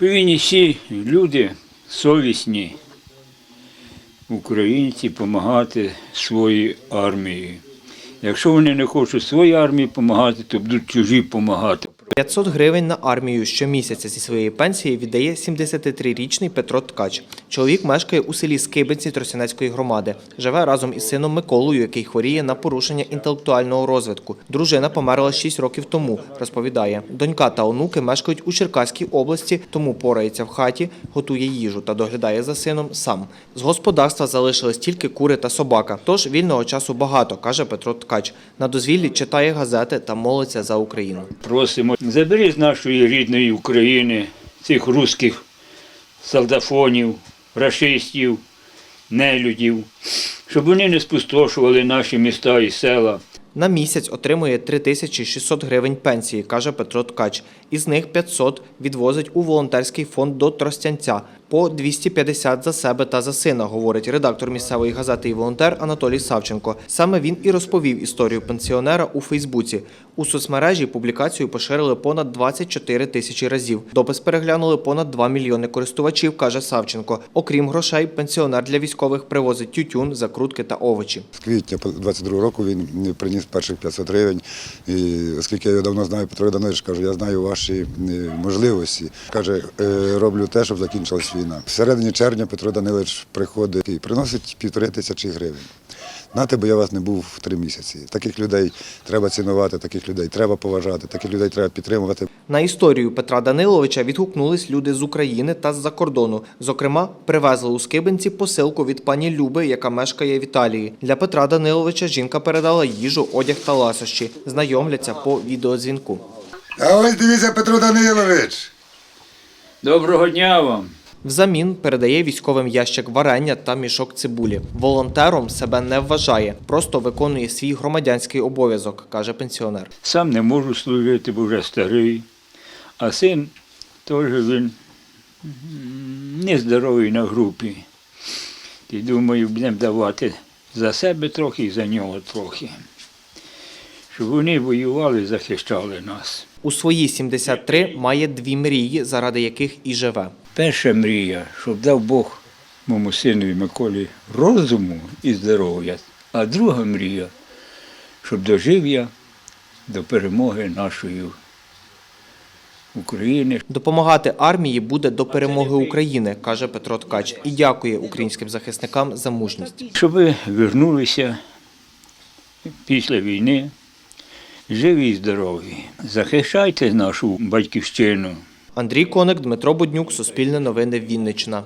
Повинні всі люди совісні, українці, допомагати своїй армії. Якщо вони не хочуть своїй армії допомагати, то будуть чужі допомагати. 500 гривень на армію щомісяця зі своєї пенсії віддає 73-річний Петро Ткач. Чоловік мешкає у селі Скибиці Тростянецької громади. Живе разом із сином Миколою, який хворіє на порушення інтелектуального розвитку. Дружина померла 6 років тому, розповідає. Донька та онуки мешкають у Черкаській області, тому порається в хаті, готує їжу та доглядає за сином сам. З господарства залишились тільки кури та собака. Тож вільного часу багато, каже Петро Ткач. На дозвіллі читає газети та молиться за Україну. Просимо, забери з нашої рідної України цих русських солдафонів, рашистів, нелюдів, щоб вони не спустошували наші міста і села. На місяць отримує 3600 гривень пенсії, каже Петро Ткач. Із них 500 відвозить у волонтерський фонд до Тростянця. По 250 за себе та за сина, говорить редактор місцевої газети і волонтер Анатолій Савченко. Саме він і розповів історію пенсіонера у Фейсбуці. У соцмережі публікацію поширили понад 24 тисячі разів. Допис переглянули понад 2 мільйони користувачів, каже Савченко. Окрім грошей, пенсіонер для військових привозить тютюн, закрутки та овочі. З квітня 22 року він приніс перших 500 гривень. І оскільки я його давно знаю, Петро Данилович каже, я знаю ваші можливості. Каже, «Е, роблю те, щоб закінчилась війна. В середині червня Петро Данилович приходить і приносить півтори тисячі гривень. Нате, бо я вас не був в три місяці. Таких людей треба цінувати, таких людей треба поважати, таких людей треба підтримувати. На історію Петра Даниловича відгукнулись люди з України та з-за кордону. Зокрема, привезли у Скибинці посилку від пані Люби, яка мешкає в Італії. Для Петра Даниловича жінка передала їжу, одяг та ласощі. Знайомляться по відеодзвінку. А ось дивіться, Петро Данилович. Доброго дня вам! Взамін передає військовим ящик варення та мішок цибулі. Волонтером себе не вважає, просто виконує свій громадянський обов'язок, каже пенсіонер. Сам не можу служити, бо вже старий. А син теж він нездоровий на групі. І думаю, будемо давати за себе трохи і за нього трохи. Щоб вони воювали, захищали нас. У свої 73 має дві мрії, заради яких і живе. Перша мрія, щоб дав Бог моєму синові Миколі розуму і здоров'я. А друга мрія, щоб дожив я до перемоги нашої України. Допомагати армії буде до перемоги України, каже Петро Ткач, і дякує українським захисникам за мужність. Щоб ви вернулися після війни живі і здорові. Захищайте нашу батьківщину. Андрій Коник, Дмитро Буднюк, Суспільне новини Вінниччина.